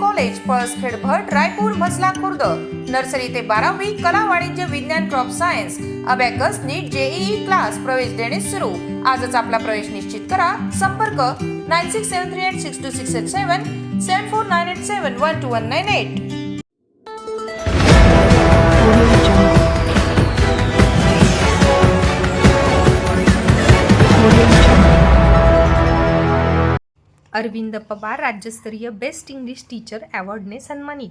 College Palaskhed भट रायपूर मजला Khurd. Nursery ते बारावी कला वाणिज्य विज्ञान crop science abacus NEET JEE class प्रवेश देणे सुरू. आजच आपला प्रवेश निश्चित करा. संपर्क nine six seven three eight six two six eight seven seven four nine eight seven one two one nine eight. Arvind Pawar राज्यस्तरीय बेस्ट इंग्लिश टीचर अवॉर्डने सन्मानित.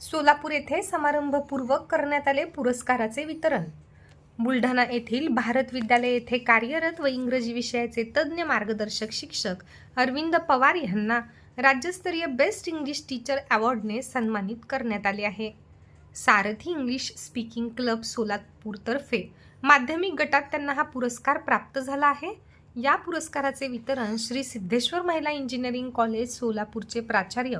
सोलापूर येथे समारंभपूर्वक करण्यात आले पुरस्काराचे वितरण. बुलढाणा येथील भारत विद्यालय येथे कार्यरत व इंग्रजी विषयाचे तज्ज्ञ मार्गदर्शक शिक्षक अरविंद पवार यांना राज्यस्तरीय बेस्ट इंग्लिश टीचर अवॉर्डने सन्मानित करण्यात आले आहे. सारथी इंग्लिश स्पीकिंग क्लब सोलापूरतर्फे माध्यमिक गटात त्यांना हा पुरस्कार प्राप्त झाला आहे. या पुरस्काराचे वितरण श्री सिद्धेश्वर महिला इंजिनिअरिंग कॉलेज सोलापूरचे प्राचार्य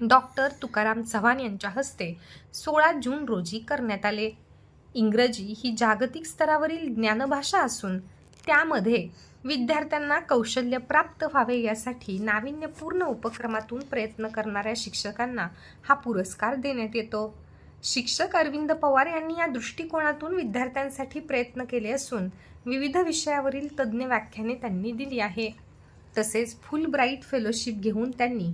डॉक्टर तुकाराम चव्हाण यांच्या हस्ते सोळा जून रोजी करण्यात आले. इंग्रजी ही जागतिक स्तरावरील ज्ञानभाषा असून त्यामध्ये विद्यार्थ्यांना कौशल्य प्राप्त व्हावे यासाठी नाविन्यपूर्ण उपक्रमातून प्रयत्न करणाऱ्या शिक्षकांना हा पुरस्कार देण्यात येतो. शिक्षक अरविंद पवार यांनी या दृष्टिकोनातून विद्यार्थ्यांसाठी प्रयत्न केले असून विविध विषयावरील तज्ज्ञ व्याख्याने त्यांनी दिली आहे. तसेच फुल ब्राईट फेलोशिप घेऊन त्यांनी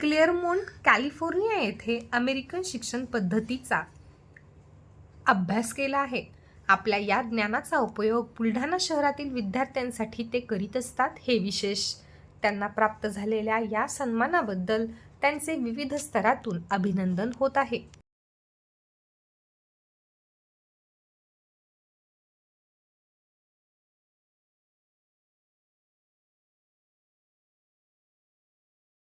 क्लिअरमोंट कॅलिफोर्निया येथे अमेरिकन शिक्षण पद्धतीचा अभ्यास केला आहे. आपल्या या ज्ञानाचा उपयोग बुलढाणा शहरातील विद्यार्थ्यांसाठी ते करीत असतात हे विशेष. त्यांना प्राप्त झालेल्या या सन्मानाबद्दल त्यांचे विविध स्तरातून अभिनंदन होत आहे.